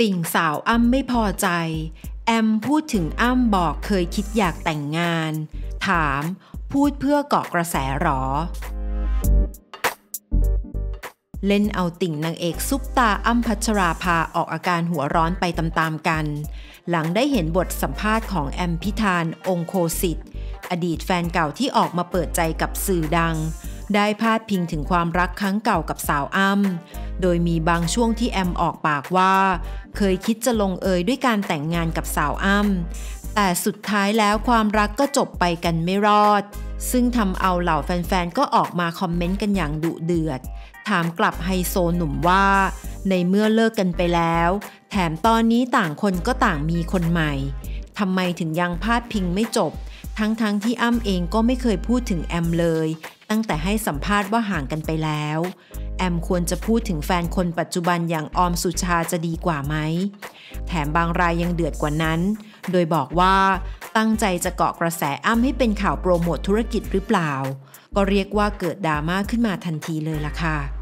ติ่งสาวอ้ำไม่พอใจ แอมพูดถึงอ้ำบอกเคยคิดอยากแต่งงาน ถามพูดเพื่อเกาะกระแสหรอ เล่นเอาติ่งนางเอกซุปตาอ้ำพัชราภาออกอาการหัวร้อนไปตามๆกัน หลังได้เห็นบทสัมภาษณ์ของแอมพิธานองโคสิทธิ์อดีตแฟนเก่าที่ออกมาเปิดใจกับสื่อดัง ได้พาดพิงถึงความรักครั้งเก่ากับสาวอ้ำโดยมีบางช่วงที่แอมออกปากว่า เคยคิดจะลงเอยด้วยการแต่งงานกับสาวอ้ำแต่สุดท้ายแล้วความรักก็จบไปกันไม่รอด ซึ่งทำเอาเหล่าแฟนๆ ก็ออกมาคอมเมนต์กันอย่างดุเดือด ถามกลับไฮโซหนุ่มว่า ในเมื่อเลิกกันไปแล้ว แถมตอนนี้ต่างคนก็ต่างมีคนใหม่ทำไมถึงยังพาดพิงไม่จบ ทั้งๆทที่อ้ำเองก็ไม่เคยพูดถึงแอมเลย ตั้งแต่ให้สัมภาษณ์ว่าห่างกันไปแล้ว แอมควรจะพูดถึงแฟนคนปัจจุบันอย่างออมสุชาจะดีกว่าไหม แถมบางรายยังเดือดกว่านั้น โดยบอกว่าตั้งใจจะเกาะกระแสอ้ำให้เป็นข่าวโปรโมทธุรกิจหรือเปล่า ก็เรียกว่าเกิดดราม่าขึ้นมาทันทีเลยล่ะค่ะ